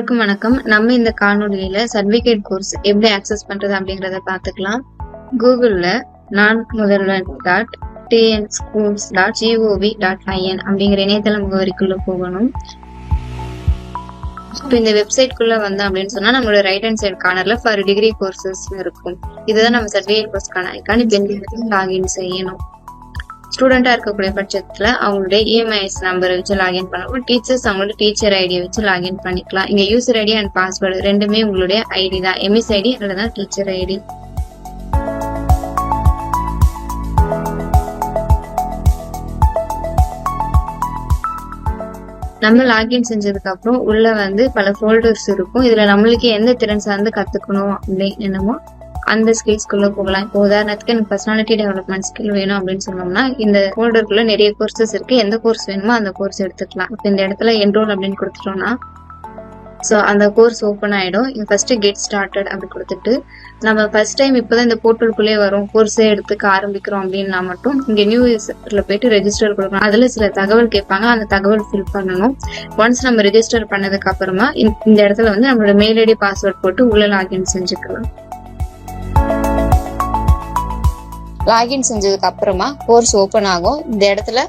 எல்லாருக்கும் வணக்கம். நம்ம இந்த காணொலியில சர்டிபிகேட் கோர்ஸ் எப்படி ஆக்சஸ் பண்றது அப்படிங்கறத பாத்துக்கலாம் கூகுள்ல நான் Mudhalvan dot TN schools dot gov dot in அப்படிங்கிற இணையதள முகவரிக்குள்ள போகணும் இப்போ இந்த வெப்சைட்குள்ள வந்தோம் அப்படின்னு சொன்னா நம்மளோட ரைட் ஹேண்ட் சைடு கார்னர்ல ஃபார் டிகிரி கோர்சஸ் இருக்கும் இதுதான் நம்ம சர்டிபிகேட் கோர்ஸ்க்கான ஐக்கான் இப்போ லாகின் செய்யணும் ஸ்டூடெண்டா இருக்கக்கூடிய பட்சத்துல அவங்களுடைய இஎம்ஐஎஸ் நம்பரை வச்சு லாகின் பண்ணலாம் டீச்சர்ஸ் அவங்களோட டீச்சர் ஐடியை வச்சு லாகின் பண்ணிக்கலாம். இங்க யூசர் ஐடி அண்ட் பாஸ்வேர்டு ரெண்டுமே உங்களுடைய ஐடி தான். எம்எஸ் ஐடி அல்லது டீச்சர் ஐடி நம்ம லாகின் செஞ்சதுக்கு அப்புறம் உள்ள வந்து பல ஃபோல்டர்ஸ் இருக்கும். இதுல நம்மளுக்கு எந்த திறன் சார்ந்து கத்துக்கணும் அப்படின்னு என்னமோ அந்த ஸ்கில்ஸ்குள்ள போகலாம். இப்போ உதாரணத்துக்கு எனக்கு பர்சனாலிட்டி டெவலப்மெண்ட் ஸ்கில் வேணும் அப்படின்னு சொன்னோம்னா இந்த ஃபோல்டருக்குள்ள நிறைய கோர்சஸ் இருக்கு. எந்த கோர்ஸ் வேணுமோ அந்த கோர்ஸ் எடுத்துக்கலாம். இப்போ இந்த இடத்துல என்ரோல் அப்படின்னு கொடுத்துட்டோம்னா ஸோ அந்த கோர்ஸ் ஓப்பன் ஆகிடும் இங்க ஃபர்ஸ்ட் கெட் ஸ்டார்டட் அப்படி கொடுத்துட்டு நம்ம ஃபர்ஸ்ட் டைம் இப்போதான் இந்த போர்ட்டலுக்குள்ளே வரும். கோர்ஸே எடுத்துக்க ஆரம்பிக்கிறோம் அப்படின்னா மட்டும் இங்கே நியூ இயர்ஸில் போயிட்டு ரெஜிஸ்டர் கொடுக்கணும் அதில் சில தகவல் கேட்பாங்க. அந்த தகவல் ஃபில் பண்ணணும். ஒன்ஸ் நம்ம ரெஜிஸ்டர் பண்ணதுக்கு அப்புறமா இந்த இந்த இடத்துல வந்து நம்மளோட மெயில் ஐடி பாஸ்வேர்ட் போட்டு உள்ள லாகின் செஞ்சுக்கலாம். லாகின் செஞ்சதுக்கு அப்புறமா கோர்ஸ் ஓப்பன் ஆகும். இந்த இடத்துல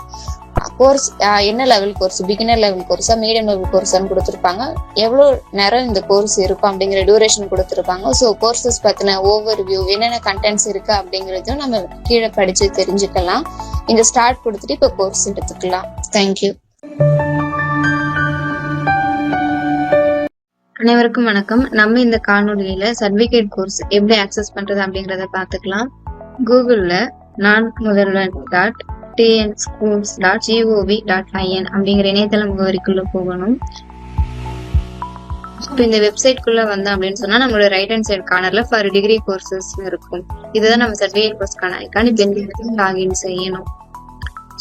கோர்ஸ் என்ன லெவல் கோர்ஸ் பிகினர் லெவல் கோர்ஸா மீடியம் லெவல் கோர்ஸான்னு கொடுத்துருப்பாங்க. எவ்வளோ நேரம் இந்த கோர்ஸ் இருக்கும் அப்படிங்கிற டியூரேஷன் கொடுத்துருப்பாங்க. ஸோ கோர்சஸ் பத்தின ஓவர் வியூ என்னென்ன கண்டென்ட்ஸ் இருக்கு அப்படிங்கறதையும் நம்ம கீழே படிச்சு தெரிஞ்சுக்கலாம். இந்த ஸ்டார்ட் கொடுத்துட்டு இப்போ கோர்ஸ் எடுத்துக்கலாம். தேங்க்யூ அனைவருக்கும் வணக்கம். நம்ம இந்த காணொலியில சர்டிபிகேட் கோர்ஸ் எப்படி ஆக்சஸ் பண்றது அப்படிங்கறத பாத்துக்கலாம் கூகுளில் Naan Mudhalvan dot TN schools dot GOV dot IN அப்படிங்கிற இணையதள முகவரிக்குள்ள போகணும். இப்போ இந்த வெப்சைட்குள்ள வந்தோம் அப்படின்னு சொன்னா நம்மளோட ரைட் ஹேண்ட் சைடு கார்னர்ல ஃபார் டிகிரி கோர்சஸ் இருக்கும். இதுதான் நம்ம சர்டிஃபிகேட் கோர்ஸ்க்கான ஐக்கான் இப்போ லாகின் செய்யணும்.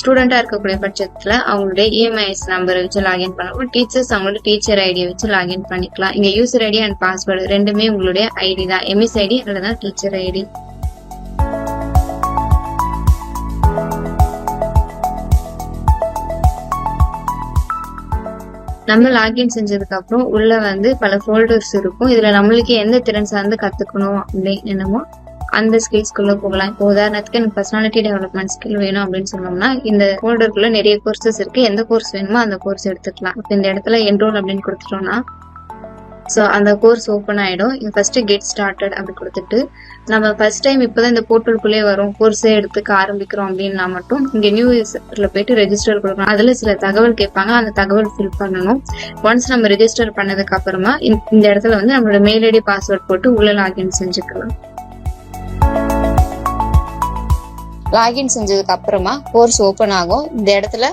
ஸ்டூடெண்டா இருக்கக்கூடிய பட்சத்துல அவங்களுடைய இஎம்ஐஎஸ் நம்பரை வச்சு லாகின் பண்ணலாம் டீச்சர்ஸ் அவங்களோட டீச்சர் ஐடியை வச்சு லாகின் பண்ணிக்கலாம். இங்க யூசர் ஐடி அண்ட் பாஸ்வேர்டு ரெண்டுமே உங்களுடைய ஐடி தான். எம்எஸ் ஐடி அல்லது டீச்சர் ஐடி நம்ம லாகின் செஞ்சதுக்கு அப்புறம் உள்ள வந்து பல ஃபோல்டர்ஸ் இருக்கும். இதுல நம்மளுக்கு எந்த திறன் சார்ந்து கத்துக்கணும் அப்படின்னு என்னமோ அந்த ஸ்கில்ஸ்குள்ள போகலாம். இப்போ உதாரணத்துக்கு எனக்கு பர்சனாலிட்டி டெவலப்மெண்ட் ஸ்கில் வேணும் அப்படின்னு சொன்னோம்னா இந்த ஃபோல்டருக்குள்ள நிறைய கோர்சஸ் இருக்கு. எந்த கோர்ஸ் வேணுமோ அந்த கோர்ஸ் எடுத்துக்கலாம். இப்போ இந்த இடத்துல என்ரோல் அப்படின்னு கொடுத்துட்டோம்னா ஸோ அந்த கோர்ஸ் ஓப்பன் ஆகிடும் இங்கே ஃபர்ஸ்ட் கெட் ஸ்டார்டட் அப்படி கொடுத்துட்டு நம்ம ஃபர்ஸ்ட் டைம் இப்போ தான் இந்த போர்ட்டலுக்குள்ளே வரும். கோர்ஸே எடுத்துக்க ஆரம்பிக்கிறோம் அப்படின்னா மட்டும் இங்கே நியூ இயர்ஸில் போயிட்டு ரெஜிஸ்டர் கொடுக்கணும். அதில் சில தகவல் கேட்பாங்க. அந்த தகவல் ஃபில் பண்ணணும். ஒன்ஸ் நம்ம ரெஜிஸ்டர் பண்ணதுக்கு அப்புறமா இந்த- இந்த இடத்துல வந்து நம்மளோட மெயில் ஐடி பாஸ்வேர்ட் போட்டு உள்ள லாகின் செஞ்சுக்கலாம். லாகின் செஞ்சதுக்கு அப்புறமா கோர்ஸ் ஓப்பன் ஆகும். இந்த இடத்துல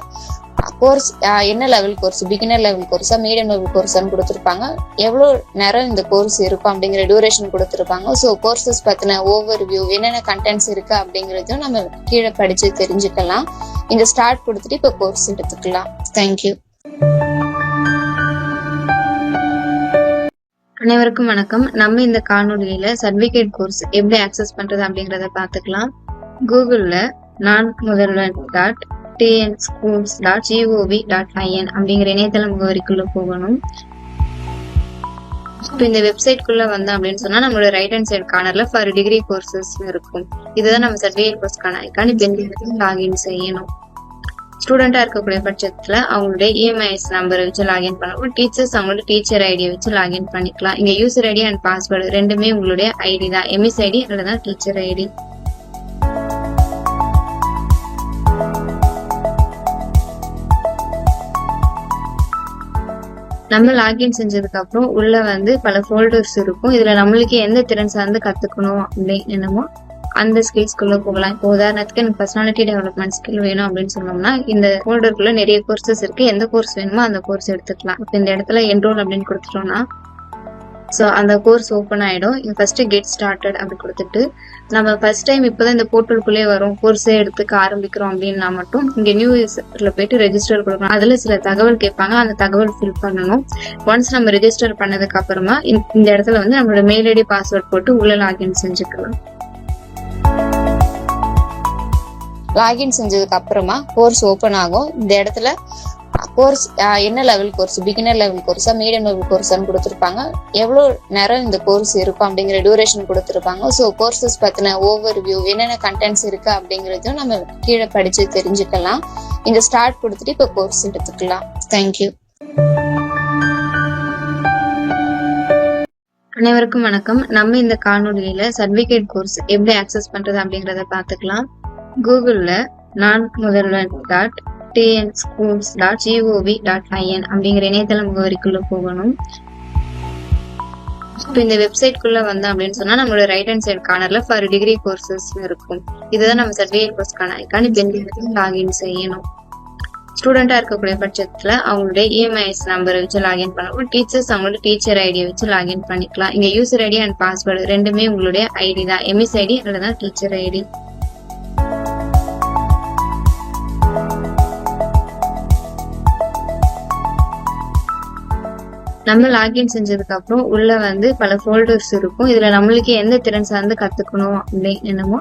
கோர்ஸ் என்ன லெவல் கோர்ஸ் பிகினர் லெவல் கோர்ஸா மீடியம் லெவல் கோர்ஸான்னு கொடுத்துருப்பாங்க. எவ்வளோ நேரம் இந்த கோர்ஸ் இருக்கும் அப்படிங்கிற டியூரேஷன் கொடுத்துருப்பாங்க. ஸோ கோர்சஸ் பற்றின ஓவர் வியூ என்னென்ன கண்டென்ட்ஸ் இருக்கு அப்படிங்கிறதும் நம்ம கீழே படிச்சு தெரிஞ்சுக்கலாம். இந்த ஸ்டார்ட் கொடுத்துட்டு இப்போ கோர்ஸ் எடுத்துக்கலாம். தேங்க்யூ அனைவருக்கும் வணக்கம். நம்ம இந்த காணொலியில சர்டிபிகேட் கோர்ஸ் எப்படி ஆக்சஸ் பண்றது அப்படிங்கறத பாத்துக்கலாம் கூகுள்ல Naan Mudhalvan dot TN schools dot GOV dot IN அப்படிங்கிற இணையதள முகவரிக்குள்ள போகணும். இப்போ இந்த வெப்சைட்குள்ள வந்தோம் அப்படின்னு சொன்னா நம்மளோட ரைட் ஹேண்ட் சைடு கார்னர்ல ஃபார் டிகிரி கோர்சஸ் இருக்கும். இதுதான் நம்ம சர்டிஃபிகேட் கோர்ஸ்க்கான ஐக்கான் இப்போ லாகின் செய்யணும். ஸ்டூடெண்டா இருக்கக்கூடிய பட்சத்துல அவங்களுடைய இஎம்ஐஎஸ் நம்பரை வச்சு லாகின் பண்ணலாம் டீச்சர்ஸ் அவங்களோட டீச்சர் ஐடியை வச்சு லாகின் பண்ணிக்கலாம். இங்க யூசர் ஐடி அண்ட் பாஸ்வேர்டு ரெண்டுமே உங்களுடைய ஐடி தான். எம்எஸ் ஐடி அல்லது டீச்சர் ஐடி நம்ம லாகின் செஞ்சதுக்கு அப்புறம் உள்ள வந்து பல ஃபோல்டர்ஸ் இருக்கும். இதுல நம்மளுக்கு எந்த திறன் சார்ந்து கத்துக்கணும் அப்படின்னு என்னமோ அந்த ஸ்கில்ஸ்குள்ள போகலாம். இப்போ உதாரணத்துக்கு எனக்கு பர்சனாலிட்டி டெவலப்மெண்ட் ஸ்கில் வேணும் அப்படின்னு சொன்னோம்னா இந்த ஃபோல்டருக்குள்ள நிறைய கோர்சஸ் இருக்கு. எந்த கோர்ஸ் வேணுமோ அந்த கோர்ஸ் எடுத்துக்கலாம். இப்போ இந்த இடத்துல என்ரோல் அப்படின்னு கொடுத்துட்டோம்னா ஸோ அந்த கோர்ஸ் ஓப்பன் ஆகிடும் இங்கே ஃபஸ்ட்டு கெட் ஸ்டார்டட் அப்படி கொடுத்துட்டு நம்ம ஃபர்ஸ்ட் டைம் இப்போ தான் இந்த போர்ட்டலுக்குள்ளே வரும். கோர்ஸே எடுத்துக்க ஆரம்பிக்கிறோம் அப்படின்னா மட்டும் இங்கே நியூ இயர்ஸில் போயிட்டு ரெஜிஸ்டர் கொடுக்கணும். அதில் சில தகவல் கேட்பாங்க. அந்த தகவல் ஃபில் பண்ணணும். ஒன்ஸ் நம்ம ரெஜிஸ்டர் பண்ணதுக்கு அப்புறமா இந்த- இந்த இடத்துல வந்து நம்மளோட மெயில் ஐடி பாஸ்வேர்ட் போட்டு உள்ள லாகின் செஞ்சுக்கலாம். லாகின் செஞ்சதுக்கு அப்புறமா கோர்ஸ் ஓப்பன் ஆகும். இந்த இடத்துல கோர்ஸ் என்ன லெவல் கோர்ஸ் பிகினர் லெவல் கோர்ஸா மீடியம் லெவல் கோர்ஸான்னு கொடுத்துருப்பாங்க. எவ்வளோ நேரம் இந்த கோர்ஸ் இருக்கும் அப்படிங்கிற டியூரேஷன் கொடுத்துருப்பாங்க. ஸோ கோர்சஸ் பற்றின ஓவர் வியூ என்னென்ன கண்டென்ட்ஸ் இருக்கு அப்படிங்கிறதையும் நம்ம கீழே படிச்சு தெரிஞ்சுக்கலாம். இந்த ஸ்டார்ட் கொடுத்துட்டு இப்போ கோர்ஸ் எடுத்துக்கலாம். தேங்க்யூ அனைவருக்கும் வணக்கம். நம்ம இந்த காணொலியில சர்டிபிகேட் கோர்ஸ் எப்படி அக்சஸ் பண்றது அப்படிங்கறத பாத்துக்கலாம் கூகுள்ல Naan Mudhalvan dot schools dot GOV dot IN அப்படிங்கிற இணையதள முகவரிக்குள்ள போகணும். இப்போ இந்த வெப்சைட் குள்ள வந்தோம் அப்படின்னு சொன்னா நம்மளோட ரைட் ஹேண்ட் சைடு கார்னர்ல ஃபார் டிகிரி கோர்சஸ் இருக்கும். இதுதான் நம்ம சர்டிஃபிகேட் கோர்ஸ்க்கான ஐக்கான் இப்போ இந்த லாகின் செய்யணும். ஸ்டூடெண்டா இருக்கக்கூடிய பட்சத்துல அவங்களுடைய இஎம்ஐஎஸ் நம்பரை வச்சு லாகின் பண்ணணும். டீச்சர்ஸ் அவங்களோட டீச்சர் ஐடியை வச்சு லாகின் பண்ணிக்கலாம். இங்க யூசர் ஐடி அண்ட் பாஸ்வேர்டு ரெண்டுமே உங்களுடைய ஐடி தான். எம்எஸ் ஐடி அல்லது டீச்சர் ஐடி நம்ம லாகின் செஞ்சதுக்கு அப்புறம் உள்ள வந்து பல ஃபோல்டர்ஸ் இருக்கும். இதுல நம்மளுக்கு எந்த திறன் சார்ந்து கத்துக்கணும் அப்படின்னு என்னமோ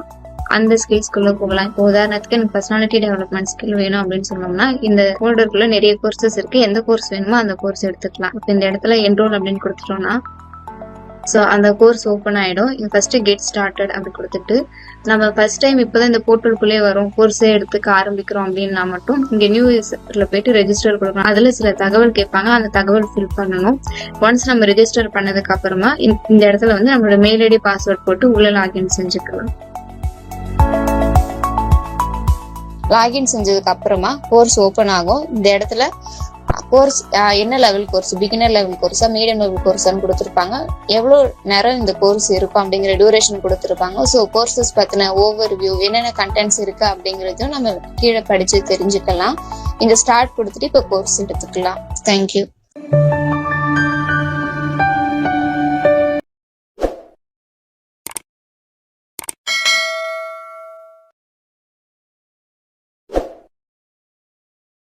அந்த ஸ்கில்ஸ்குள்ள போகலாம். இப்போ உதாரணத்துக்கு எனக்கு பர்சனாலிட்டி டெவலப்மெண்ட் ஸ்கில் வேணும் அப்படின்னு சொன்னோம்னா இந்த ஃபோல்டருக்குள்ள நிறைய கோர்சஸ் இருக்கு. எந்த கோர்ஸ் வேணுமோ அந்த கோர்ஸ் எடுத்துக்கலாம். இப்போ இந்த இடத்துல என்ரோல் அப்படின்னு கொடுத்துட்டோம்னா ஸோ அந்த கோர்ஸ் ஓப்பன் ஆகிடும் இங்கே ஃபஸ்ட்டு கெட் ஸ்டார்டட் அப்படி கொடுத்துட்டு நம்ம ஃபர்ஸ்ட் டைம் இப்போ தான் இந்த போர்ட்டலுக்குள்ளே வரும். கோர்ஸே எடுத்துக்க ஆரம்பிக்கிறோம் அப்படின்னா மட்டும் இங்கே நியூ இயர்ஸில் போயிட்டு ரெஜிஸ்டர் கொடுக்கணும். அதில் சில தகவல் கேட்பாங்க. அந்த தகவல் ஃபில் பண்ணணும். ஒன்ஸ் நம்ம ரெஜிஸ்டர் பண்ணதுக்கு அப்புறமா இந்த- இந்த இடத்துல வந்து நம்மளோட மெயில் ஐடி பாஸ்வேர்ட் போட்டு உள்ள லாகின் செஞ்சுக்கலாம். லாகின் செஞ்சதுக்கு அப்புறமா கோர்ஸ் ஓப்பன் ஆகும். இந்த இடத்துல கோர்ஸ் என்ன லெவல் கோர்ஸ் பிகினர் லெவல் கோர்ஸா மீடியம் லெவல் கோர்ஸான்னு கொடுத்துருப்பாங்க. எவ்வளோ நேரம் இந்த கோர்ஸ் இருக்கும் அப்படிங்கிற டியூரேஷன் கொடுத்துருப்பாங்க. ஸோ கோர்சஸ் பற்றின ஓவர் வியூ என்னென்ன கண்டென்ட்ஸ் இருக்கு அப்படிங்கிறதும் நம்ம கீழே படிச்சு தெரிஞ்சுக்கலாம். இந்த ஸ்டார்ட் கொடுத்துட்டு இப்போ கோர்ஸ் எடுத்துக்கலாம். தேங்க்யூ